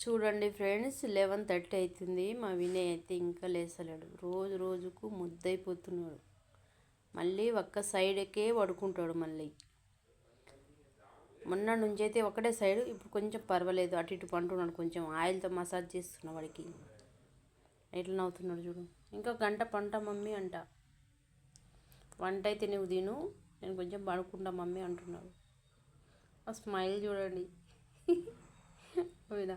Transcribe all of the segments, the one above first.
చూడండి friends eleven thirty అవుతుంది మా వినయ్ అయితే ఇంకా లేసలేడు రోజు రోజుకు ముద్దయిపోతున్నాడు. మళ్ళీ ఒక్క సైడ్కే పడుకుంటాడు మళ్ళీ. మొన్న నుంచి అయితే ఒకటే సైడ్ ఇప్పుడు కొంచెం పర్వాలేదు. అటు ఇటు పంటున్నాడు కొంచెం. ఆయిల్తో మసాజ్ చేస్తున్నా వాడికి. ఎట్లా నవ్వుతున్నాడు చూడు. ఇంకా గంట పంట మమ్మీ అంట. వంట అయితే నువ్వు తిను. నేను కొంచెం పడుకుంటా మమ్మీ అంటున్నాడు. ఆ స్మైల్ చూడండి. అవునా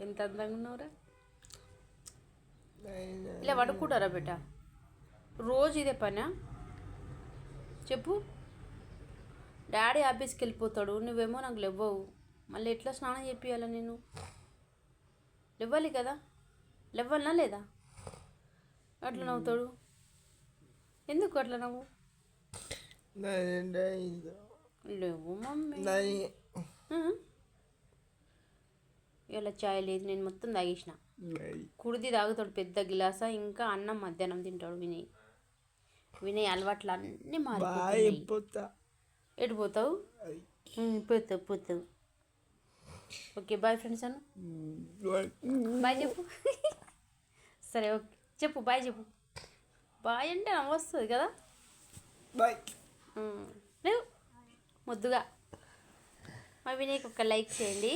ఎంత అందంగా ఉన్నావురా? ఇలా పడుకుంటారా బిడ్డ? రోజు ఇదే పనా? చెప్పు. డాడీ ఆఫీస్కి వెళ్ళిపోతాడు నువ్వేమో నాకు లేవ్వవు. మళ్ళీ ఎట్లా స్నానం చేపియాలా నేను? లేవ్వాలి కదా? లేవ్వాలనా లేదా? అట్లా నవ్వుతాడు. ఎందుకు అట్లా నవ్వు? లేవు మమ్మీ. ఇలా చాయ్ లేదు నేను మొత్తం తాగేసిన. కుడిది తాగుతాడు పెద్ద గిలాస ఇంకా అన్నం మధ్యాహ్నం తింటాడు వినయ్. వినయ్ అలవాట్లు అన్నీ మారిపోతున్నాయి. పోతా ఎటు పోతావు? పోతావు పోతావు. ఓకే బాయ్ ఫ్రెండ్స్ అన్న. బాయ్. చెప్పు. సరే ఓకే. చెప్పు బాయ్ చెప్పు. బాయ్ అంటే నవ్వు వస్తుంది కదా? బాయ్. లేవు. ముద్దుగా. మా వినయ్కి ఒక లైక్ చేయండి.